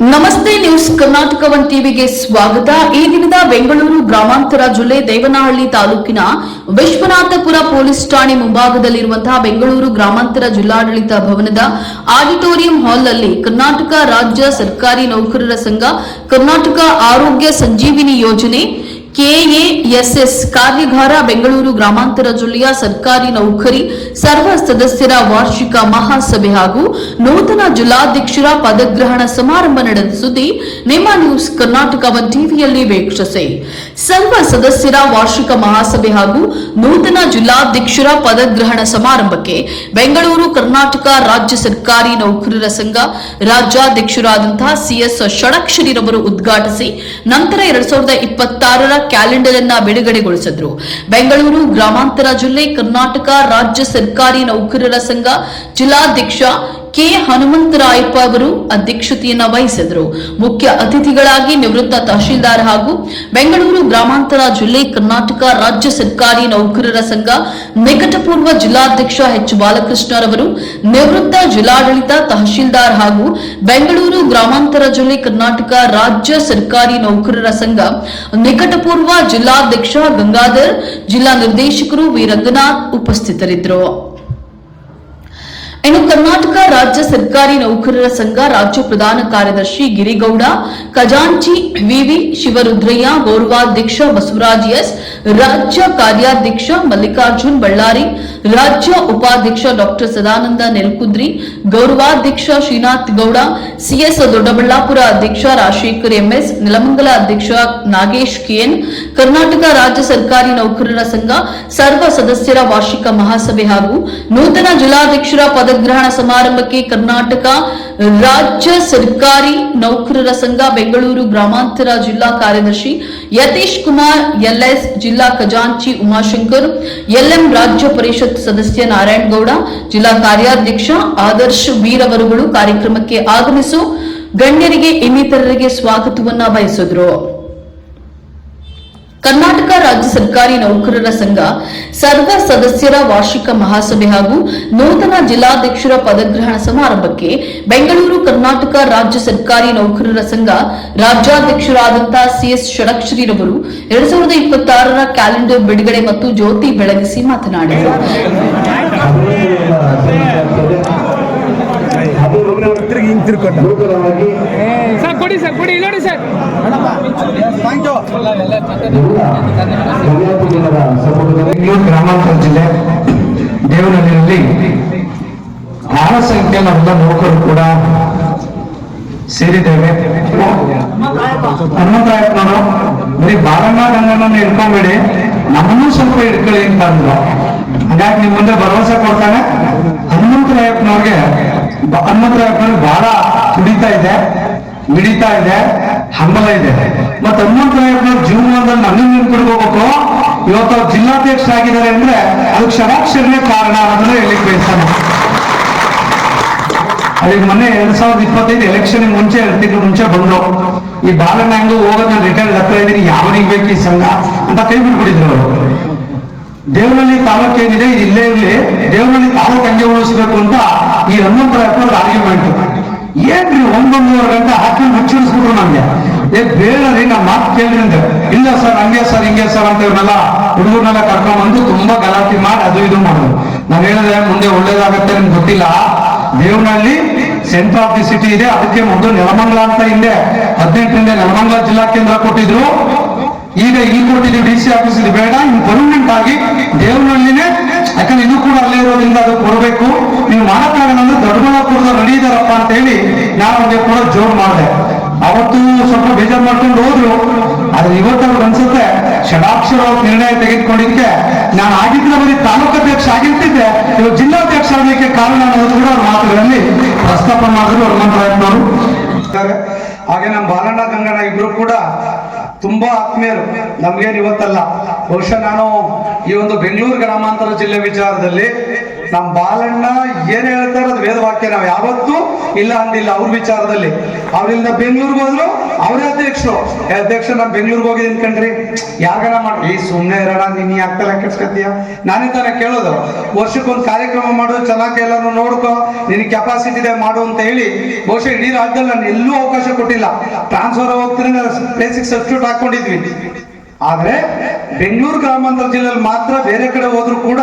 ನಮಸ್ತೆ news Karnataka one ಟಿವಿಗೆ ಸ್ವಾಗತ. ಈ ದಿನದ ಬೆಂಗಳೂರು ಗ್ರಾಮಾಂತರ ಜಿಲ್ಲೆ ದೇವನಹಳ್ಳಿ ತಾಲೂಕಿನ ವಿಶ್ವನಾಥಪುರ ಪೊಲೀಸ್ ಠಾಣೆ ಮುಂಭಾಗದಲ್ಲಿರುವಂತಹ ಬೆಂಗಳೂರು ಗ್ರಾಮಾಂತರ ಜಿಲ್ಲಾಡಳಿತ ಭವನದ ಆಡಿಟೋರಿಯಂ ಹಾಲ್ನಲ್ಲಿ ಕರ್ನಾಟಕ ರಾಜ್ಯ ಸರ್ಕಾರಿ ನೌಕರರ ಸಂಘ, ಕರ್ನಾಟಕ ಆರೋಗ್ಯ ಸಂಜೀವಿನಿ ಯೋಜನೆ ಕೆಎಎಸ್ಎಸ್ ಕಾರ್ಯಾಗಾರ ಬೆಂಗಳೂರು ಗ್ರಾಮಾಂತರ ಜಿಲ್ಲೆಯ ಸರ್ಕಾರಿ ನೌಕರಿ ಸರ್ವ ಸದಸ್ಯರ ವಾರ್ಷಿಕ ಮಹಾಸಭೆ ಹಾಗೂ ನೂತನ ಜಿಲ್ಲಾಧ್ಯಕ್ಷರ ಪದಗ್ರಹಣ ಸಮಾರಂಭ ನಡೆದ ಸುದ್ದಿ ನಿಮ್ಮ ನ್ಯೂಸ್ ಕರ್ನಾಟಕ ಒನ್ ಟಿವಿಯಲ್ಲಿ ವೀಕ್ಷಿಸಿ. ಸರ್ವ ಸದಸ್ಯರ ವಾರ್ಷಿಕ ಮಹಾಸಭೆ ಹಾಗೂ ನೂತನ ಜಿಲ್ಲಾಧ್ಯಕ್ಷರ ಪದಗ್ರಹಣ ಸಮಾರಂಭಕ್ಕೆ ಬೆಂಗಳೂರು ಕರ್ನಾಟಕ ರಾಜ್ಯ ಸರ್ಕಾರಿ ನೌಕರರ ಸಂಘ ರಾಜ್ಯಾಧ್ಯಕ್ಷರಾದಂತಹ ಸಿಎಸ್ ಷಡಕ್ಷರಿರವರು ಉದ್ಘಾಟಿಸಿ, ನಂತರ ಎರಡ್ ಸಾವಿರದ ಇಪ್ಪತ್ತಾರರ ಕ್ಯಾಲೆಂಡರ್ ಅನ್ನ ಬಿಡುಗಡೆಗೊಳಿಸಿದ್ರು. ಬೆಂಗಳೂರು ಗ್ರಾಮಾಂತರ ಜಿಲ್ಲೆ ಕರ್ನಾಟಕ ರಾಜ್ಯ ಸರ್ಕಾರಿ ನೌಕರರ ಸಂಘ ಜಿಲ್ಲಾಧ್ಯಕ್ಷ ಕೆ ಹನುಮಂತರಾಯಪ್ಪ ಅವರು ಅಧ್ಯಕ್ಷತೆಯನ್ನ ವಹಿಸಿದರು. ಮುಖ್ಯ ಅತಿಥಿಗಳಾಗಿ ನಿವೃತ್ತ ತಹಶೀಲ್ದಾರ್ ಹಾಗೂ ಬೆಂಗಳೂರು ಗ್ರಾಮಾಂತರ ಜಿಲ್ಲೆ ಕರ್ನಾಟಕ ರಾಜ್ಯ ಸರ್ಕಾರಿ ನೌಕರರ ಸಂಘ, ನಿಕಟಪೂರ್ವ ಜಿಲ್ಲಾಧ್ಯಕ್ಷ ಎಚ್. ಬಾಲಕೃಷ್ಣರವರು ನಿವೃತ್ತ ಜಿಲ್ಲಾಡಳಿತ ತಹಶೀಲ್ದಾರ್ ಹಾಗೂ ಬೆಂಗಳೂರು ಗ್ರಾಮಾಂತರ ಜಿಲ್ಲೆ ಕರ್ನಾಟಕ ರಾಜ್ಯ ಸರ್ಕಾರಿ ನೌಕರರ ಸಂಘ, ನಿಕಟಪೂರ್ವ ಜಿಲ್ಲಾಧ್ಯಕ್ಷ ಗಂಗಾಧರ್, ಜಿಲ್ಲಾ ನಿರ್ದೇಶಕರು ವಿ ರಂಗನಾಥ್ ಉಪಸ್ಥಿತರಿದ್ದರು. ಇನ್ನು ಕರ್ನಾಟಕ ರಾಜ್ಯ ಸರ್ಕಾರಿ ನೌಕರರ ಸಂಘ ರಾಜ್ಯ ಪ್ರಧಾನ ಕಾರ್ಯದರ್ಶಿ ಗಿರಿಗೌಡ, ಖಜಾಂಚಿ ವಿವಿ ಶಿವರುದ್ರಯ್ಯ, ಗೌರವಾಧ್ಯಕ್ಷ ಬಸವರಾಜ್ ಎಸ್, ರಾಜ್ಯ ಕಾರ್ಯಾಧ್ಯಕ್ಷ ಮಲ್ಲಿಕಾರ್ಜುನ್ ಬಳ್ಳಾರಿ, ರಾಜ್ಯ ಉಪಾಧ್ಯಕ್ಷ ಡಾಕ್ಟರ್ ಸದಾನಂದ ನೆಲ್ಕುದ್ರಿ, ಗೌರವಾಧ್ಯಕ್ಷ ಶ್ರೀನಾಥ್ ಗೌಡ, ಸಿಎಸ್ ದೊಡ್ಡಬಳ್ಳಾಪುರ ಅಧ್ಯಕ್ಷ ರಾಜಶೇಖರ್ ಎಂಎಸ್, ನೆಲಮಂಗಲ ಅಧ್ಯಕ್ಷ ನಾಗೇಶ್ ಕೆಎನ್, ಕರ್ನಾಟಕ ರಾಜ್ಯ ಸರ್ಕಾರಿ ನೌಕರರ ಸಂಘ, ಸರ್ವ ಸದಸ್ಯರ ವಾರ್ಷಿಕ ಮಹಾಸಭೆ ಹಾಗೂ ನೂತನ ಜಿಲ್ಲಾಧ್ಯಕ್ಷರ ಪದಗ್ರಹಣ ಸಮಾರಂಭಕ್ಕೆ ಕರ್ನಾಟಕ ರಾಜ್ಯ ಸರ್ಕಾರಿ ನೌಕರರ ಸಂಘ, ಬೆಂಗಳೂರು ಗ್ರಾಮಾಂತರ ಜಿಲ್ಲಾ ಕಾರ್ಯದರ್ಶಿ ಯತೀಶ್ ಕುಮಾರ್, ಎಲ್ಎಸ್ ಜಿಲ್ಲಾ ಖಜಾಂಚಿ ಉಮಾಶಂಕರ್, ಎಲ್ಎಂ ರಾಜ್ಯ ಪರಿಷತ್ ಸದಸ್ಯ ನಾರಾಯಣಗೌಡ, ಜಿಲ್ಲಾ ಕಾರ್ಯಾಧ್ಯಕ್ಷ ಆದರ್ಶ್ ವೀರವರುಗಳು ಕಾರ್ಯಕ್ರಮಕ್ಕೆ ಆಗಮಿಸು ಗಣ್ಯರಿಗೆ ಇನ್ನಿತರರಿಗೆ ಸ್ವಾಗತವನ್ನ ಬಯಸಿದ್ರು. ಕರ್ನಾಟಕ ರಾಜ್ಯ ಸರ್ಕಾರಿ ನೌಕರರ ಸಂಘ ಸರ್ವ ಸದಸ್ಯರ ವಾರ್ಷಿಕ ಮಹಾಸಭೆ ಹಾಗೂ ನೂತನ ಜಿಲ್ಲಾಧ್ಯಕ್ಷರ ಪದಗ್ರಹಣ ಸಮಾರಂಭಕ್ಕೆ ಬೆಂಗಳೂರು ಕರ್ನಾಟಕ ರಾಜ್ಯ ಸರ್ಕಾರಿ ನೌಕರರ ಸಂಘ ರಾಜ್ಯಾಧ್ಯಕ್ಷರಾದಂತಹ ಸಿಎಸ್ ಷಡಕ್ಷರಿರವರು ಎರಡ್ ಸಾವಿರದ ಇಪ್ಪತ್ತಾರರ ಕ್ಯಾಲೆಂಡರ್ ಬಿಡುಗಡೆ ಮತ್ತು ಜ್ಯೋತಿ ಬೆಳಗಿಸಿ ಮಾತನಾಡಿದರು. ಕೊಡಿ ಸರ್ ಕೊಡಿ ನೋಡಿ ಸರ್. ಬೆಂಗಳೂರು ಗ್ರಾಮಾಂತರ ಜಿಲ್ಲೆ ದೇವನಹಳ್ಳಿಯಲ್ಲಿ ಬಹಳ ಸಂಖ್ಯೆ ನಮ್ಮ ನೌಕರರು ಕೂಡ ಸೇರಿದ್ದೇವೆ. ಹನುಮಂತರಾಯಪ್ಪನವರು ಬರೀ ಬಾರಮ್ಮ ರಂಗನನ್ನು ಹಿಡ್ಕೊಂಬೇಡಿ ನಮ್ಮನ್ನು ಸ್ವಲ್ಪ ಇಟ್ಕೊಳ್ಳಿ ಅಂತ ಅಂದ್ರು. ಹಾಗಾಗಿ ನಿಮ್ ಮುಂದೆ ಭರವಸೆ ಕೊಡ್ತಾನೆ. ಹನುಮಂತರಾಯಪ್ಪನವ್ರಿಗೆ ಹನುಮಂತರಾಯಪ್ಪನ ಹನುಮಂತರಾಯಪ್ಪನವ್ರಿಗೆ ಬಹಳ ತುಡಿತಾ ಇದೆ. ಮಿಡಿತಾ ಇದೆ, ಹಂಬಲ ಇದೆ. ಮತ್ತೆ ಹನುಮಂತರಾಯಪ್ಪನವ್ರ ಜೀವನದಲ್ಲಿ ನನ್ನನ್ನು ನಿಂತ್ಕೊಂಡು ಹೋಗ್ಬೇಕು ಇವತ್ತು ಅವ್ರು ಜಿಲ್ಲಾಧ್ಯಕ್ಷರಾಗಿದ್ದಾರೆ ಅಂದ್ರೆ ಅದು ಷಡಾಕ್ಷರನೇ ಕಾರಣ ಅನ್ನೋದನ್ನ ಹೇಳಿ ಬಯಸ್ತಾನೆ. ಅದೇ ಮೊನ್ನೆ ಎರಡ್ ಸಾವಿರದ ಇಪ್ಪತ್ತೈದು ಎಲೆಕ್ಷನ್ ಮುಂಚೆ, ಎರಡು ತಿಂಗಳು ಮುಂಚೆ ಬಂದ್ರು. ಈ ಬಾಲಣ್ಣ ಹೆಂಗು ಹೋಗೋದ್ ನಾನು ರಿಟೈರ್ಡ್ ಹತ್ರ ಇದ್ದೀನಿ, ಯಾವನಿಗೆ ಬೇಕು ಈ ಸಂಘ ಅಂತ ಕೈ ಬಿಟ್ಬಿಟ್ಟಿದ್ರು ಅವರು. ದೇವನಹಳ್ಳಿ ತಾಲೂಕು ಏನಿದೆ ಇಲ್ಲೇ ಇರಲಿ, ದೇವನಹಳ್ಳಿ ತಾಲೂಕು ಹಂಗೆ ಉಳಿಸ್ಬೇಕು ಅಂತ ಈ ಹನುಮಂತರಾಯಪ್ಪನ ಆರ್ಗ್ಯುಮೆಂಟ್ ಏನ್ರಿ ಒಂದೊಂದೂವರೆ ಗಂಟೆ ಹಾಕೊಂಡು ಮುಚ್ಚಿಡಿಸ್ಬಿಟ್ರು ನಮ್ಗೆ? ಏ ಬೇಡ ರೀ ನಮ್ಮ ಮಾತು ಕೇಳ್ರಿ ಅಂದ್ರೆ ಇಲ್ಲ ಸರ್, ಹಂಗೆ ಸರ್, ಹಿಂಗೆ ಸರ್ ಅಂತ ಇವ್ರನ್ನೆಲ್ಲ ಹುಡುಗರ್ನೆಲ್ಲ ಕರ್ಕೊಂಡ್ಬಂದು ತುಂಬಾ ಗಲಾಟೆ ಮಾಡಿ ಅದು ಇದು ಮಾಡೋದು ನಾನು ಹೇಳಿದ್ರೆ ಮುಂದೆ ಒಳ್ಳೇದಾಗತ್ತೆ ನಿಮ್ಗೆ ಗೊತ್ತಿಲ್ಲ. Devanahalli centre of the city ಇದೆ. ಅದಕ್ಕೆ ಮೊದಲು ನೆಲಮಂಗಲ ಅಂತ ಹಿಂದೆ ಹದಿನೆಂಟರಿಂದ ನೆಲಮಂಗಲ ಜಿಲ್ಲಾ ಕೇಂದ್ರ ಕೊಟ್ಟಿದ್ರು. ಈಗ ಈ ಕೊಟ್ಟಿದ್ದೀವಿ ಡಿ ಸಿ ಆಫೀಸ್ ಇದು ಬೇಡ ಇನ್ ಪರ್ಮನೆಂಟ್ ಆಗಿ ದೇವನಹಳ್ಳಿನೇ ಯಾಕಂದ್ರೆ ಇನ್ನೂ ಕೂಡ ಅಲ್ಲೇ ಇರೋದ್ರಿಂದ ಅದು ಕೊಡಬೇಕು. ನೀವು ಮಾಡಕ್ಕಾಗಲ್ಲ ದೊಡ್ಡಬಳ್ಳಾಪುರದ ರೆಡಿ ಅಂತ ಹೇಳಿ ನಾನು ಅವ್ರಿಗೆ ಕೂಡ ಜೋರ್ ಮಾಡಿದೆ. ಅವತ್ತು ಸ್ವಲ್ಪ ಬೇಜಾರು ಮಾಡ್ಕೊಂಡು ಹೋದ್ರು. ಆದ್ರೆ ಇವತ್ತು ಅವ್ರಿಗೆ ಅನ್ಸುತ್ತೆ, ಷಡಾಕ್ಷರ ಅವ್ರ ನಿರ್ಣಯ ತೆಗೆದುಕೊಂಡಿದ್ದಕ್ಕೆ ನಾನು ಆಗಿದ್ರೆ ಬರೀ ತಾಲೂಕಾಧ್ಯಕ್ಷ ಆಗಿರ್ತಿದ್ದೆ. ಇವಾಗ ಜಿಲ್ಲಾಧ್ಯಕ್ಷ ಆಗಲಿಕ್ಕೆ ಕಾರಣ ಅನ್ನೋದು ಕೂಡ ಅವ್ರ ಮಾತುಗಳಲ್ಲಿ ಪ್ರಸ್ತಾಪ ಮಾಡಿದ್ರು ಹನುಮಂತರಾಯಪ್ಪನವರು. ಇದ್ದಾರೆ. ಹಾಗೆ ನಮ್ಮ ಬಾಲಣ್ಣ ಗಂಗಣ್ಣ ಇಬ್ರು ಕೂಡ ತುಂಬಾ ಆತ್ಮೀಯರು ನಮ್ಗೇನು ಇವತ್ತಲ್ಲ. ಬಹುಶಃ ನಾನು ಈ ಒಂದು ಬೆಂಗಳೂರು ಗ್ರಾಮಾಂತರ ಜಿಲ್ಲೆ ವಿಚಾರದಲ್ಲಿ ನಮ್ಮ ಬಾಲಣ್ಣ ಏನ್ ಹೇಳ್ತಾರೆ ಅದು ವೇದವಾಕ್ಯ ನಾವು ಯಾವತ್ತು ಇಲ್ಲ ಅಂದಿಲ್ಲ ಅವ್ರ ವಿಚಾರದಲ್ಲಿ. ಅವ್ರಿಂದ ಬೆಂಗಳೂರಿಗೆ ಹೋದ್ರು ಅವರೇ ಅಧ್ಯಕ್ಷರು. ಅಧ್ಯಕ್ಷ, ನಾನು ಬೆಂಗಳೂರಿಗೆ ಹೋಗಿದ್ದೀನಿ ಕಣ್ರಿ. ಯಾರ ಮಾಡಿ ಈ ಸುಮ್ಮನೆ ಇರೋಣ, ನೀನ್ ಯಾಕೆಲ್ಲ ಕೆಡ್ಸ್ಕತ್ತೀಯ? ನಾನೇ ತಾನೇ ಕೇಳೋದು. ವರ್ಷಕ್ಕೊಂದು ಕಾರ್ಯಕ್ರಮ ಮಾಡು, ಚೆನ್ನಾಗಿ ಎಲ್ಲಾನು ನೋಡ್ಕೋ ನಿನ್ ಕೆಪಾಸಿಟಿ ಇದೆ ಮಾಡು ಅಂತ ಹೇಳಿ, ಬಹುಶಃ ಇಡೀ ರಾಜ್ಯದಲ್ಲಿ ನಾನು ಎಲ್ಲೂ ಅವಕಾಶ ಕೊಟ್ಟಿಲ್ಲ. ಟ್ರಾನ್ಸ್ಫರ್ ಹೋಗ್ತೀನಿ ಪ್ಲೇಸಿಗೆ ಸಬ್ಸ್ಟ್ಯೂಟ್ ಹಾಕೊಂಡಿದ್ವಿ. ಆದ್ರೆ ಬೆಂಗಳೂರು ಗ್ರಾಮಾಂತರ ಜಿಲ್ಲೆಯಲ್ಲಿ ಮಾತ್ರ ಬೇರೆ ಕಡೆ ಹೋದ್ರು ಕೂಡ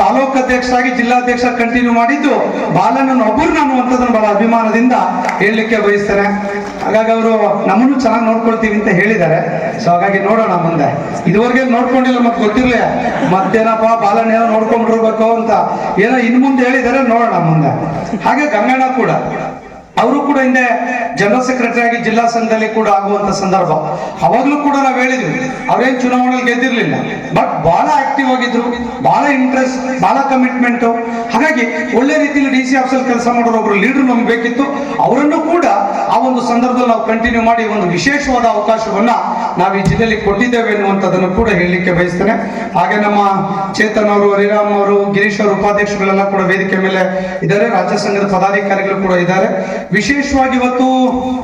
ತಾಲೂಕು ಅಧ್ಯಕ್ಷರಾಗಿ ಜಿಲ್ಲಾಧ್ಯಕ್ಷ ಕಂಟಿನ್ಯೂ ಮಾಡಿದ್ದು ಬಾಲಣ್ಣನ ಒಬ್ಬರು ಅನ್ನುವಂಥದ್ದನ್ನು ಬಹಳ ಅಭಿಮಾನದಿಂದ ಹೇಳಲಿಕ್ಕೆ ಬಯಸ್ತಾರೆ ಹಾಗಾಗಿ ಅವರು ನಮ್ಮನ್ನು ಚೆನ್ನಾಗಿ ನೋಡ್ಕೊಳ್ತೀವಿ ಅಂತ ಹೇಳಿದ್ದಾರೆ. ಸೊ ಹಾಗಾಗಿ ನೋಡೋಣ ಮುಂದೆ. ಇದುವರೆಗೆ ನೋಡ್ಕೊಂಡಿಲ್ಲ ಮತ್ತೆ ಗೊತ್ತಿರ್ಲಿ ಮತ್ತೇನಪ್ಪ ಬಾಲಣ್ಣ ಏನೋ ನೋಡ್ಕೊಂಡ್ಬಿಡ್ಬೇಕು ಅಂತ ಏನೋ ಇನ್ ಮುಂದೆ ಹೇಳಿದ್ದಾರೆ, ನೋಡೋಣ ಮುಂದೆ. ಹಾಗೆ ಗಂಗಣ್ಣ ಕೂಡ. ಅವರು ಕೂಡ ಹಿಂದೆ ಜನರಲ್ ಸೆಕ್ರೆಟರಿ ಆಗಿ ಜಿಲ್ಲಾ ಸಂಘದಲ್ಲಿ ಕೂಡ ಆಗುವಂತ ಸಂದರ್ಭ. ಅವಾಗಲೂ ಕೂಡ ನಾವು ಹೇಳಿದ್ವಿ, ಅವ್ರೇನ್ ಚುನಾವಣೆಯಲ್ಲಿ ಗೆದ್ದಿರ್ಲಿಲ್ಲ. ಬಟ್ ಬಹಳ ಆಕ್ಟಿವ್ ಆಗಿದ್ರು ಬಹಳ ಇಂಟ್ರೆಸ್ಟ್ ಬಹಳ ಕಮಿಟ್ಮೆಂಟ್ ಹಾಗಾಗಿ ಒಳ್ಳೆ ರೀತಿಯಲ್ಲಿ ಡಿ ಸಿ ಆಫೀಸಲ್ಲಿ ಕೆಲಸ ಮಾಡೋರು ಒಬ್ರು ಲೀಡರ್ ನಮ್ಗೆ ಬೇಕಿತ್ತು. ಅವರನ್ನು ಕೂಡ ಆ ಒಂದು ಸಂದರ್ಭದಲ್ಲಿ ನಾವು ಕಂಟಿನ್ಯೂ ಮಾಡಿ ಒಂದು ವಿಶೇಷವಾದ ಅವಕಾಶವನ್ನ ನಾವು ಈ ಜಿಲ್ಲೆಯಲ್ಲಿ ಕೊಟ್ಟಿದ್ದೇವೆ ಎನ್ನುವಂಥದ್ದನ್ನು ಕೂಡ ಹೇಳಲಿಕ್ಕೆ ಬಯಸ್ತೇನೆ. ಹಾಗೆ ನಮ್ಮ ಚೇತನ್ ಅವರು, ಹರಿರಾಮ್ ಅವರು, ಗಿರೀಶ್ ಅವರು ಉಪಾಧ್ಯಕ್ಷಗಳೆಲ್ಲ ಕೂಡ ವೇದಿಕೆ ಮೇಲೆ ಇದ್ದಾರೆ. ರಾಜ್ಯ ಸಂಘದ ಪದಾಧಿಕಾರಿಗಳು ಕೂಡ ಇದ್ದಾರೆ. ವಿಶೇಷವಾಗಿ ಇವತ್ತು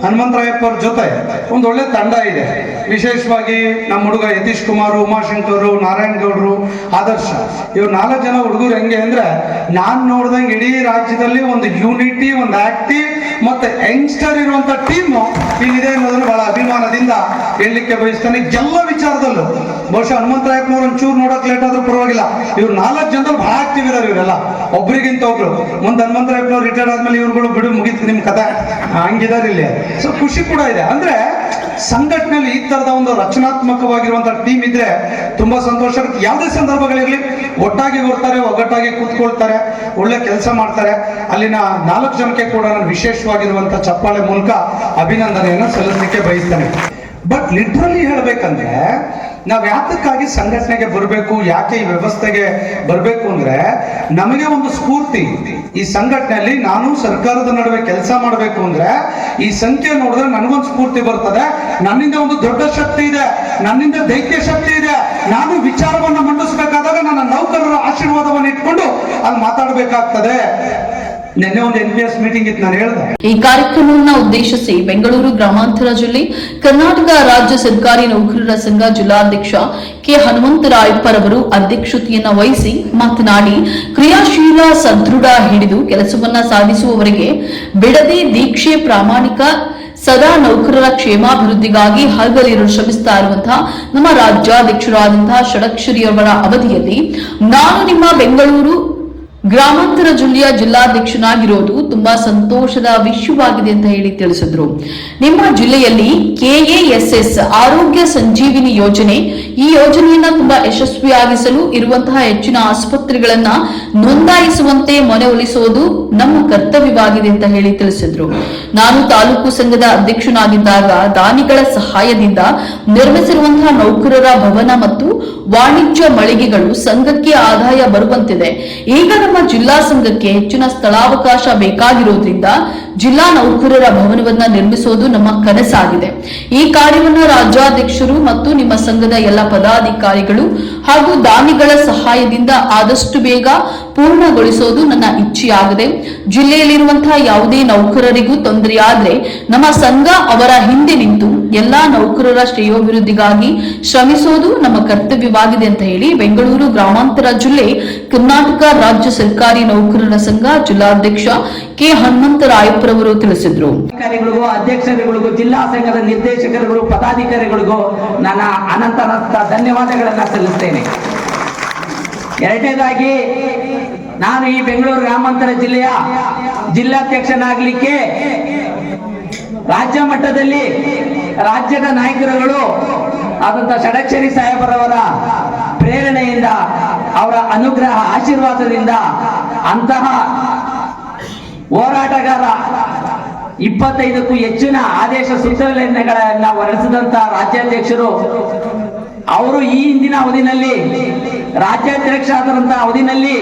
ಹನುಮಂತರಾಯಪ್ಪ ಅವ್ರ ಜೊತೆ ಒಂದು ಒಳ್ಳೆ ತಂಡ ಇದೆ. ವಿಶೇಷವಾಗಿ ನಮ್ಮ ಹುಡುಗ ಯತೀಶ್ ಕುಮಾರ್ ಉಮಾಶಂಕರ್ ನಾರಾಯಣ ಗೌಡರು, ಆದರ್ಶ. ಇವ್ರು ನಾಲ್ಕು ಜನ ಹುಡುಗರು ಹೆಂಗೆ ಅಂದ್ರೆ ನಾನು ನೋಡ್ದಂಗೆ ಇಡೀ ರಾಜ್ಯದಲ್ಲಿ ಒಂದು ಯೂನಿಟಿ ಒಂದು ಆಕ್ಟಿವ್ ಮತ್ತೆ ಯಂಗ್ಸ್ಟರ್ ಇರುವಂತ ಟೀಮ್ ಇಲ್ಲಿದೆ ಅನ್ನೋದನ್ನು ಬಹಳ ಅಭಿಮಾನದಿಂದ ಹೇಳಲಿಕ್ಕೆ ಬಯಸ್ತಾನೆ. ಎಲ್ಲ ವಿಚಾರದಲ್ಲೂ ಬಹುಶಃ ಹನುಮಂತರಾಯಪ್ಪನವ್ರು ಒಂಚೂರು ನೋಡಕ್ ಲೇಟ್ ಆದ್ರೂ ಪರವಾಗಿಲ್ಲ. ಇವ್ರು ನಾಲ್ಕು ಜನರು ಬಹಳ ಆಕ್ಟಿವ್ ಇದಾರೆ ಇವರೆಲ್ಲ. ಒಬ್ರಿಗಿಂತ ಒಬ್ರು. ಮುಂದೆ ಹನುಮಂತರಾಯಪ್ಪನವ್ರು ರಿಟೈರ್ಡ್ ಆದ್ಮೇಲೆ ಇವ್ರುಗಳು ಬಿಡು ಮುಗಿತು ನಿಮ್ ಕಥೆ ಹಂಗಿದಾರಿಲ್ಲಿ. ಸೊ ಖುಷಿ ಕೂಡ ಇದೆ. ಅಂದ್ರೆ, ಸಂಘಟನೆಯಲ್ಲಿ ಈ ತರದ ಒಂದು ರಚನಾತ್ಮಕವಾಗಿರುವಂತಹ ಟೀಮ್ ಇದ್ರೆ ತುಂಬಾ ಸಂತೋಷ ಯಾವುದೇ ಸಂದರ್ಭಗಳಿರ್ಲಿ, ಒಟ್ಟಾಗಿ ಬರ್ತಾರೆ ಒಗ್ಗಟ್ಟಾಗಿ ಕೂತ್ಕೊಳ್ತಾರೆ, ಒಳ್ಳೆ ಕೆಲಸ ಮಾಡ್ತಾರೆ. ಅಲ್ಲಿನ ನಾಲ್ಕು ಜನಕ್ಕೆ ಕೂಡ ನಾನು ವಿಶೇಷವಾಗಿರುವಂತ ಚಪ್ಪಾಳೆ ಮೂಲಕ ಅಭಿನಂದನೆಯನ್ನು ಸಲ್ಲಿಸಲಿಕ್ಕೆ ಬಯಸ್ತೇನೆ. ಬಟ್ ಲಿಟ್ರಲಿ ಹೇಳ್ಬೇಕಂದ್ರೆ, ನಾವು ಯಾತಕ್ಕಾಗಿ ಸಂಘಟನೆಗೆ ಬರಬೇಕು, ಯಾಕೆ ಈ ವ್ಯವಸ್ಥೆಗೆ ಬರಬೇಕು ಅಂದ್ರೆ, ನಮಗೆ ಒಂದು ಸ್ಫೂರ್ತಿ. ಈ ಸಂಘಟನೆಯಲ್ಲಿ ನಾನು ಸರ್ಕಾರದ ನಡುವೆ ಕೆಲಸ ಮಾಡಬೇಕು ಅಂದ್ರೆ, ಈ ಸಂಖ್ಯೆ ನೋಡಿದ್ರೆ ನನಗೊಂದು ಸ್ಫೂರ್ತಿ ಬರ್ತದೆ, ನನ್ನಿಂದ ಒಂದು ದೊಡ್ಡ ಶಕ್ತಿ ಇದೆ, ನನ್ನಿಂದ ದೈತ್ಯ ಶಕ್ತಿ ಇದೆ, ನಾನು ವಿಚಾರವನ್ನು ಮಂಡಿಸಬೇಕಾದಾಗ ನನ್ನ ನೌಕರರ ಆಶೀರ್ವಾದವನ್ನು ಇಟ್ಕೊಂಡು ಅಲ್ಲಿ ಮಾತಾಡಬೇಕಾಗ್ತದೆ. ಈ ಕಾರ್ಯಕ್ರಮವನ್ನು ಉದ್ದೇಶಿಸಿ ಬೆಂಗಳೂರು ಗ್ರಾಮಾಂತರ ಜಿಲ್ಲೆ, ಕರ್ನಾಟಕ ರಾಜ್ಯ ಸರ್ಕಾರಿ ನೌಕರರ ಸಂಘ ಜಿಲ್ಲಾಧ್ಯಕ್ಷ ಕೆ ಹನುಮಂತರಾಯಪ್ಪರವರು ಅಧ್ಯಕ್ಷತೆಯನ್ನ ವಹಿಸಿ ಮಾತನಾಡಿ, ಕ್ರಿಯಾಶೀಲ ಸದೃಢ ಹಿಡಿದು ಕೆಲಸವನ್ನ ಸಾಧಿಸುವವರೆಗೆ ಬಿಡದೆ ದೀಕ್ಷೆ ಪ್ರಾಮಾಣಿಕ, ಸದಾ ನೌಕರರ ಕ್ಷೇಮಾಭಿವೃದ್ಧಿಗಾಗಿ ಹಗಲಿರು ಶ್ರಮಿಸ್ತಾ ಇರುವಂತಹ ನಮ್ಮ ರಾಜ್ಯಾಧ್ಯಕ್ಷರಾದಂತಹ ಷಡಕ್ಷರಿಯವರ ಅವಧಿಯಲ್ಲಿ ನಾನು ನಿಮ್ಮ ಬೆಂಗಳೂರು ಗ್ರಾಮಾಂತರ ಜಿಲ್ಲೆಯ ಜಿಲ್ಲಾಧ್ಯಕ್ಷನಾಗಿರೋದು ತುಂಬಾ ಸಂತೋಷದ ವಿಷಯವಾಗಿದೆ ಅಂತ ಹೇಳಿ ತಿಳಿಸಿದ್ರು. ನಿಮ್ಮ ಜಿಲ್ಲೆಯಲ್ಲಿ ಕೆಎಎಸ್ಎಸ್ ಆರೋಗ್ಯ ಸಂಜೀವಿನಿ ಯೋಜನೆ ಈ ಯೋಜನೆಯನ್ನ ತುಂಬಾ ಯಶಸ್ವಿಯಾಗಿಸಲು ಇರುವಂತಹ ಹೆಚ್ಚಿನ ಆಸ್ಪತ್ರೆಗಳನ್ನ ನೋಂದಾಯಿಸುವಂತೆ ಮನವೊಲಿಸುವುದು ನಮ್ಮ ಕರ್ತವ್ಯವಾಗಿದೆ ಅಂತ ಹೇಳಿ ತಿಳಿಸಿದ್ರು. ನಾನು ತಾಲೂಕು ಸಂಘದ ಅಧ್ಯಕ್ಷನಾಗಿದ್ದಾಗ ದಾನಿಗಳ ಸಹಾಯದಿಂದ ನಿರ್ಮಿಸಿರುವಂತಹ ನೌಕರರ ಭವನ ಮತ್ತು ವಾಣಿಜ್ಯ ಮಳಿಗೆಗಳು ಸಂಘಕ್ಕೆ ಆದಾಯ ಬರುವಂತಿದೆ. ಈಗ ನಮ್ಮ ಜಿಲ್ಲಾ ಸಂಘಕ್ಕೆ ಹೆಚ್ಚಿನ ಸ್ಥಳಾವಕಾಶ ಬೇಕಾಗಿರುವುದರಿಂದ ಜಿಲ್ಲಾ ನೌಕರರ ಭವನವನ್ನ ನಿರ್ಮಿಸುವುದು ನಮ್ಮ ಕನಸಾಗಿದೆ. ಈ ಕಾರ್ಯವನ್ನು ರಾಜ್ಯಾಧ್ಯಕ್ಷರು ಮತ್ತು ನಿಮ್ಮ ಸಂಘದ ಎಲ್ಲ ಪದಾಧಿಕಾರಿಗಳು ಹಾಗೂ ದಾನಿಗಳ ಸಹಾಯದಿಂದ ಆದಷ್ಟು ಬೇಗ ಪೂರ್ಣಗೊಳಿಸೋದು ನನ್ನ ಇಚ್ಛೆಯಾಗಿದೆ. ಜಿಲ್ಲೆಯಲ್ಲಿರುವಂತಹ ಯಾವುದೇ ನೌಕರರಿಗೂ ತೊಂದರೆಯಾದ್ರೆ ನಮ್ಮ ಸಂಘ ಅವರ ಹಿಂದೆ ನಿಂತು ಎಲ್ಲಾ ನೌಕರರ ಶ್ರೇಯೋಭಿವೃದ್ಧಿಗಾಗಿ ಶ್ರಮಿಸೋದು ನಮ್ಮ ಕರ್ತವ್ಯವಾಗಿದೆ ಅಂತ ಹೇಳಿ ಬೆಂಗಳೂರು ಗ್ರಾಮಾಂತರ ಜಿಲ್ಲೆ ಕರ್ನಾಟಕ ರಾಜ್ಯ ಸರ್ಕಾರಿ ನೌಕರರ ಸಂಘ ಜಿಲ್ಲಾಧ್ಯಕ್ಷ ಕೆ ಹನುಮಂತರಾಯಪ್ಪರವರು ತಿಳಿಸಿದ್ರು. ಅಧಿಕಾರಿಗಳಿಗೂ, ಅಧ್ಯಕ್ಷರುಗಳಿಗೂ, ಜಿಲ್ಲಾ ಸಂಘದ ನಿರ್ದೇಶಕರುಗಳು, ಪದಾಧಿಕಾರಿಗಳಿಗೂ ನನ್ನ ಅನಂತ ಧನ್ಯವಾದಗಳನ್ನು ಸಲ್ಲಿಸ್ತೇನೆ. ಎರಡನೇದಾಗಿ, ನಾನು ಈ ಬೆಂಗಳೂರು ಗ್ರಾಮಾಂತರ ಜಿಲ್ಲೆಯ ಜಿಲ್ಲಾಧ್ಯಕ್ಷನಾಗಲಿಕ್ಕೆ ರಾಜ್ಯ ಮಟ್ಟದಲ್ಲಿ ರಾಜ್ಯದ ನಾಯಕರುಗಳು ಆದಂತ ಷಡಕ್ಷರಿ ಸಾಹೇಬರವರ ಪ್ರೇರಣೆಯಿಂದ ಅವರ ಅನುಗ್ರಹ ಆಶೀರ್ವಾದದಿಂದ ಅಂತಹ ಹೋರಾಟಗಾರ ಇಪ್ಪತ್ತೈದಕ್ಕೂ ಹೆಚ್ಚಿನ ಆದೇಶ ಸೂಚನೆಗಳನ್ನ ಹೊರಡಿಸಿದಂತ ರಾಜ್ಯಾಧ್ಯಕ್ಷರು, ಅವರು ಈ ಹಿಂದಿನ ಅವಧಿನಲ್ಲಿ ರಾಜ್ಯಾಧ್ಯಕ್ಷ ಆದಂತ ಅವಧಿನಲ್ಲಿ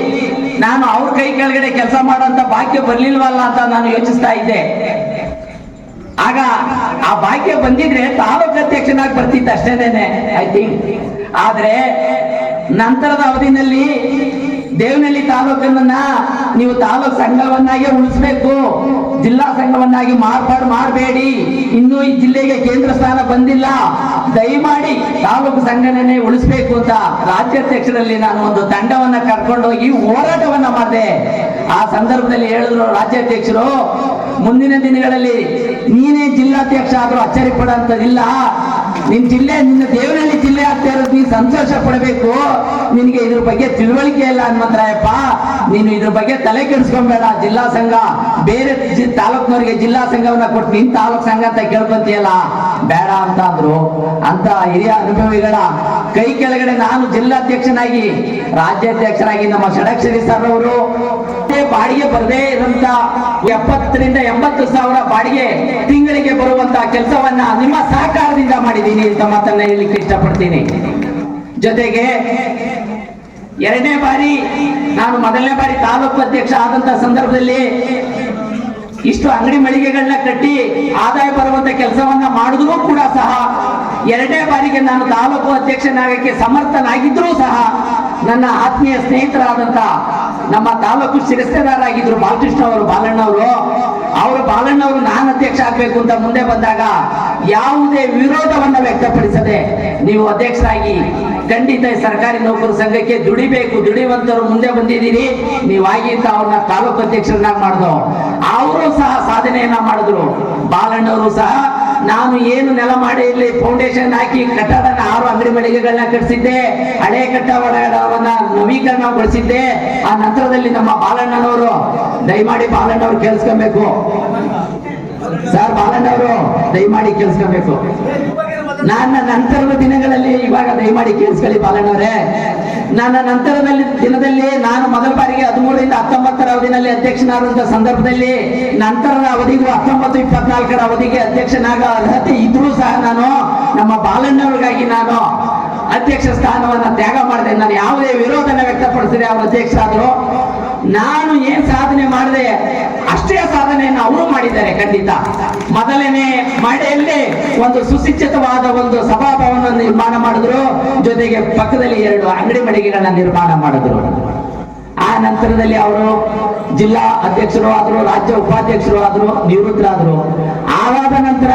ನಾನು ಅವ್ರ ಕೈ ಕೆಳಗಡೆ ಕೆಲಸ ಮಾಡುವಂತ ಭಾಗ್ಯ ಬರ್ಲಿಲ್ವಲ್ಲ ಅಂತ ನಾನು ಯೋಚಿಸ್ತಾ ಇದ್ದೆ. ಆಗ ಆ ಭಾಗ್ಯ ಬಂದಿದ್ರೆ ತಾಲೂಕು ಅಧ್ಯಕ್ಷನಾಗಿ ಬರ್ತಿತ್ತು ಅಷ್ಟೇನೆ ಐ ಥಿಂಕ್ ಆದ್ರೆ ನಂತರದ ಅವಧಿನಲ್ಲಿ ದೇವನಹಳ್ಳಿ ತಾಲೂಕನ್ನ ನೀವು ತಾಲೂಕ್ ಸಂಘವನ್ನಾಗಿ ಉಳಿಸ್ಬೇಕು. ಜಿಲ್ಲಾ ಸಂಘವನ್ನಾಗಿ ಮಾರ್ಪಾಡು ಮಾಡಬೇಡಿ. ಇನ್ನೂ ಈ ಜಿಲ್ಲೆಗೆ ಕೇಂದ್ರ ಸ್ಥಾನ ಬಂದಿಲ್ಲ. ದಯಮಾಡಿ ತಾಲೂಕು ಸಂಘಟನೆ ಉಳಿಸ್ಬೇಕು ಅಂತ ರಾಜ್ಯಾಧ್ಯಕ್ಷರಲ್ಲಿ ನಾನು ಒಂದು ತಂಡವನ್ನ ಕರ್ಕೊಂಡು ಈ ಹೋರಾಟವನ್ನ ಮಾಡಿದೆ. ಆ ಸಂದರ್ಭದಲ್ಲಿ ಹೇಳಿದ್ರು ರಾಜ್ಯಾಧ್ಯಕ್ಷರು, ಮುಂದಿನ ದಿನಗಳಲ್ಲಿ ನೀನೇ ಜಿಲ್ಲಾಧ್ಯಕ್ಷ ಆದ್ರೂ ಅಚ್ಚರಿ ಪಡೋಂಥದ್ದಿಲ್ಲ ನಿನ್ ಜಿಲ್ಲೆ, ನಿನ್ನ ದೇವನಲ್ಲಿ ಜಿಲ್ಲೆ ಆಗ್ತಾ ಇರೋದು ನೀನ್ ಸಂತೋಷ ಪಡಬೇಕು. ನಿನಗೆ ಇದ್ರ ಬಗ್ಗೆ ತಿಳುವಳಿಕೆ ಇಲ್ಲ ಹನುಮಂತರಾಯಪ್ಪ. ನೀನು ಇದ್ರ ಬಗ್ಗೆ ತಲೆ ಕೆಡಿಸ್ಕೊಂಬೇಡ, ಜಿಲ್ಲಾ ಸಂಘ. ಬೇರೆ ತಾಲೂಕ್ನವ್ರಿಗೆ ಜಿಲ್ಲಾ ಸಂಘವನ್ನ ಕೊಟ್ಟು ನಿನ್ ತಾಲೂಕ್ ಸಂಘ ಅಂತ ಕೇಳ್ಕೊಂತೀಯಲ್ಲ? ಬೇಡ ಅಂತ ಅಂದ್ರು. ಅಂತ ಹಿರಿಯ ಅನುಭವಿಗಳ ಕೈ ಕೆಳಗಡೆ ನಾನು ಜಿಲ್ಲಾಧ್ಯಕ್ಷನಾಗಿ, ರಾಜ್ಯಾಧ್ಯಕ್ಷರಾಗಿ ನಮ್ಮ ಷಡಕ್ಷರಿ ಸರ್ ಅವರು ಬಾಡಿಗೆ ಬರದೇ ಇರುವಂತ ಎಪ್ಪತ್ತರಿಂದ ಎಂಬತ್ತು ಸಾವಿರ ಬಾಡಿಗೆ ತಿಂಗಳಿಗೆ ಬರುವಂತ ಕೆಲಸವನ್ನ ನಿಮ್ಮ ಸಹಕಾರದಿಂದ ಮಾಡಿದ್ದೀನಿ ಅಂತ ಮಾತನ್ನ ಹೇಳಲಿಕ್ಕೆ ಇಷ್ಟಪಡ್ತೀನಿ. ಜೊತೆಗೆ ಎರಡನೇ ಬಾರಿ ನಾನು ಮೊದಲನೇ ಬಾರಿ ತಾಲೂಕು ಅಧ್ಯಕ್ಷ ಆದಂತ ಸಂದರ್ಭದಲ್ಲಿ ಇಷ್ಟು ಅಂಗಡಿ ಮಳಿಗೆಗಳನ್ನ ಕಟ್ಟಿ ಆದಾಯ ಬರುವಂತ ಕೆಲಸವನ್ನ ಮಾಡಿದ್ರು ಕೂಡ ಸಹ ಎರಡನೇ ಬಾರಿಗೆ ನಾನು ತಾಲೂಕು ಅಧ್ಯಕ್ಷನಾಗಕ್ಕೆ ಸಮರ್ಥನಾಗಿದ್ರೂ ಸಹ ನನ್ನ ಆತ್ಮೀಯ ಸ್ನೇಹಿತರಾದಂತ ನಮ್ಮ ತಾಲೂಕು ಶಿರಸ್ತೆದಾರಾಗಿದ್ರು ಬಾಲಕೃಷ್ಣ ಅವರು, ಬಾಲಣ್ಣ ಅವರು. ಅವರು ಬಾಲಣ್ಣ ಅವರು ನಾನು ಅಧ್ಯಕ್ಷ ಆಗ್ಬೇಕು ಅಂತ ಮುಂದೆ ಬಂದಾಗ ಯಾವುದೇ ವಿರೋಧವನ್ನ ವ್ಯಕ್ತಪಡಿಸದೆ ನೀವು ಅಧ್ಯಕ್ಷರಾಗಿ ಖಂಡಿತ ಸರ್ಕಾರಿ ನೌಕರ ಸಂಘಕ್ಕೆ ದುಡಿಬೇಕು ದುಡಿಯುವಂತರು ಮುಂದೆ ಬಂದಿದ್ದೀರಿ. ನೀವಾಗಿ ಅಂತ ಅವ್ರನ್ನ ತಾಲೂಕು ಅಧ್ಯಕ್ಷರನ್ನಾಗಿ ಮಾಡಿದ್ರು ಅವರು ಸಹ ಸಾಧನೆಯನ್ನ ಮಾಡಿದ್ರು. ಬಾಲಣ್ಣವರು ಸಹ ನಾನು ಏನು ನೆಲ ಮಾಡಿ ಇಲ್ಲಿ ಫೌಂಡೇಶನ್ ಹಾಕಿ ಕಟ್ಟಡನ ಆರು ಅಂಗಡಿ ಮಳಿಗೆಗಳನ್ನ ಕಟ್ಟಿಸಿದ್ದೆ, ಹಳೆ ಕಟ್ಟಡವನ್ನ ನವೀಕರಣಗೊಳಿಸಿದ್ದೆ. ಆ ನಂತರದಲ್ಲಿ ನಮ್ಮ ಬಾಲಣ್ಣನವರು, ದಯಮಾಡಿ ಬಾಲಣ್ಣವ್ರು ಕೇಳಿಸ್ಕೊಬೇಕು. ಸರ್ ಬಾಲಣ್ಣವರು, ದಯಮಾಡಿ ಕೇಳಿಸ್ಕೊಬೇಕು. ನನ್ನ ನಂತರದ ದಿನಗಳಲ್ಲಿ ಇವಾಗ ದಯಮಾಡಿ ಕೇಳಿಸ್ಕೊಳ್ಳಿ ಬಾಲಣ್ಣವರೇ. ನನ್ನ ನಂತರದಲ್ಲಿ ದಿನದಲ್ಲಿ ಅವಧಿನಲ್ಲಿ ಅಧ್ಯಕ್ಷನಾದಂತಹ ಸಂದರ್ಭದಲ್ಲಿ ನಂತರದ ಅವಧಿಗೂ ಹತ್ತೊಂಬತ್ತು ಇಪ್ಪತ್ನಾಲ್ಕರ ಅವಧಿಗೆ ಅಧ್ಯಕ್ಷನಾಗ ಅರ್ಹತೆ ಇದ್ರೂ ಸಹ ನಾನು ನಮ್ಮ ಬಾಲಣ್ಣವ್ರಿಗಾಗಿ ನಾನು ಅಧ್ಯಕ್ಷ ಸ್ಥಾನವನ್ನು ತ್ಯಾಗ ಮಾಡಿದೆ. ನಾನು ಯಾವುದೇ ವಿರೋಧನ ವ್ಯಕ್ತಪಡಿಸಿದೆ ಅಧ್ಯಕ್ಷ ಅದು ನಾನು ಏನ್ ಸಾಧನೆ ಮಾಡಿದೆ? ಅಷ್ಟೇ ಸಾಧನೆಯನ್ನು ಅವರು ಮಾಡಿದ್ದಾರೆ ಖಂಡಿತ. ಮೊದಲನೇ ಮಳೆಯಲ್ಲಿ ಒಂದು ಸುಶಿಕ್ಷಿತವಾದ ಒಂದು ಸಭಾಭವನ ನಿರ್ಮಾಣ ಮಾಡಿದ್ರು. ಜೊತೆಗೆ ಪಕ್ಕದಲ್ಲಿ ಎರಡು ಅಂಗಡಿ ಮಳಿಗೆಗಳನ್ನ ನಿರ್ಮಾಣ ಮಾಡಿದ್ರು. ಆ ನಂತರದಲ್ಲಿ ಅವರು ಜಿಲ್ಲಾ ಅಧ್ಯಕ್ಷರು ಆದರು, ರಾಜ್ಯ ಉಪಾಧ್ಯಕ್ಷರು ಆದರು, ನಿವೃತ್ತರಾದರು. ಆವಾದ ನಂತರ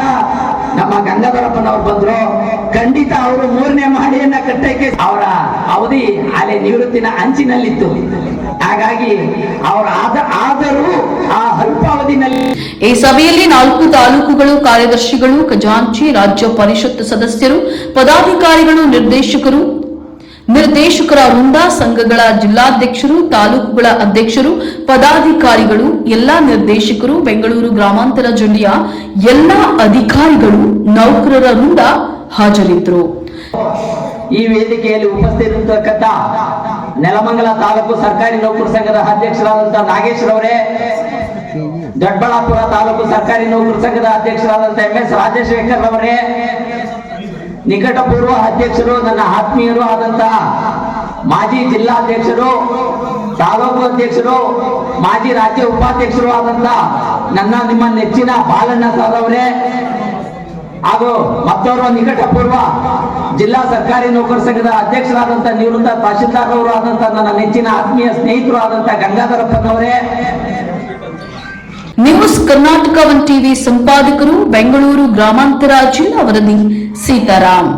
ನಮ್ಮ ಗಂಗಾಧರಪ್ಪನವ್ರು ಬಂದ್ರು. ಖಂಡಿತ ಅವರು ಮೂರನೇ ಮಹಡಿಯನ್ನ ಕಟ್ಟಕ್ಕೆ ಅವರ ಅವಧಿ ಅಲ್ಲಿ ನಿವೃತ್ತಿನ ಅಂಚಿನಲ್ಲಿತ್ತು. ಹಾಗಾಗಿ ಅವರ ಆದ, ಆದರೂ ಆ ಅಲ್ಪಾವಧಿನಲ್ಲಿ ಈ ಸಭೆಯಲ್ಲಿ ನಾಲ್ಕು ತಾಲೂಕುಗಳು ಕಾರ್ಯದರ್ಶಿಗಳು, ಖಜಾಂಚಿ ರಾಜ್ಯ ಪರಿಷತ್ ಸದಸ್ಯರು, ಪದಾಧಿಕಾರಿಗಳು, ನಿರ್ದೇಶಕರು ನಿರ್ದೇಶಕರ ವೃಂದ ಸಂಘಗಳ ಜಿಲ್ಲಾಧ್ಯಕ್ಷರು, ತಾಲೂಕುಗಳ ಅಧ್ಯಕ್ಷರು, ಪದಾಧಿಕಾರಿಗಳು, ಎಲ್ಲಾ ನಿರ್ದೇಶಕರು, ಬೆಂಗಳೂರು ಗ್ರಾಮಾಂತರ ಜಿಲ್ಲೆಯ ಎಲ್ಲಾ ಅಧಿಕಾರಿಗಳು, ನೌಕರರ ವೃಂದ ಹಾಜರಿದ್ದರು. ಈ ವೇದಿಕೆಯಲ್ಲಿ ಉಪಸ್ಥಿತರಿರ್ತಕ್ಕಂಥ ನೆಲಮಂಗಲ ತಾಲೂಕು ಸರ್ಕಾರಿ ನೌಕರ ಸಂಘದ ಅಧ್ಯಕ್ಷರಾದಂತಹ ನಾಗೇಶ್ವರ ಅವರೇ, ದೊಡ್ಡಬಳ್ಳಾಪುರ ತಾಲೂಕು ಸರ್ಕಾರಿ ನೌಕರ ಸಂಘದ ಅಧ್ಯಕ್ಷರಾದಂತಹ ಎಂ ಎಸ್ ರಾಜಶೇಖರ್ ಅವರೇ ನಿಕಟಪೂರ್ವ ಅಧ್ಯಕ್ಷರು, ನನ್ನ ಆತ್ಮೀಯರು ಆದಂತಹ ಮಾಜಿ ಜಿಲ್ಲಾಧ್ಯಕ್ಷರು, ತಾಲೂಕು ಅಧ್ಯಕ್ಷರು, ಮಾಜಿ ರಾಜ್ಯ ಉಪಾಧ್ಯಕ್ಷರು ಆದಂತ ನನ್ನ, ನಿಮ್ಮ ನೆಚ್ಚಿನ ಬಾಲಣ್ಣ ಸರ್ ಅವರೇ, ಹಾಗೂ ಮತ್ತೋರ್ವ ನಿಕಟಪೂರ್ವ ಜಿಲ್ಲಾ ಸರ್ಕಾರಿ ನೌಕರ ಸಂಘದ ಅಧ್ಯಕ್ಷರಾದಂಥ ನಿವೃತ್ತ ತಹಶೀಲ್ದಾರ್ ಅವರು ಆದಂತ ನನ್ನ ನೆಚ್ಚಿನ ಆತ್ಮೀಯ ಸ್ನೇಹಿತರು ಆದಂತ ಗಂಗಾಧರಪ್ಪನವರೇ ನ್ಯೂಸ್ ಕರ್ನಾಟಕ ಒನ್ ಟಿವಿ ಸಂಪಾದಕರು ಬೆಂಗಳೂರು ಗ್ರಾಮಾಂತರ ಜಿಲ್ಲಾ ವರದಿ ಸೀತಾರಾಮ್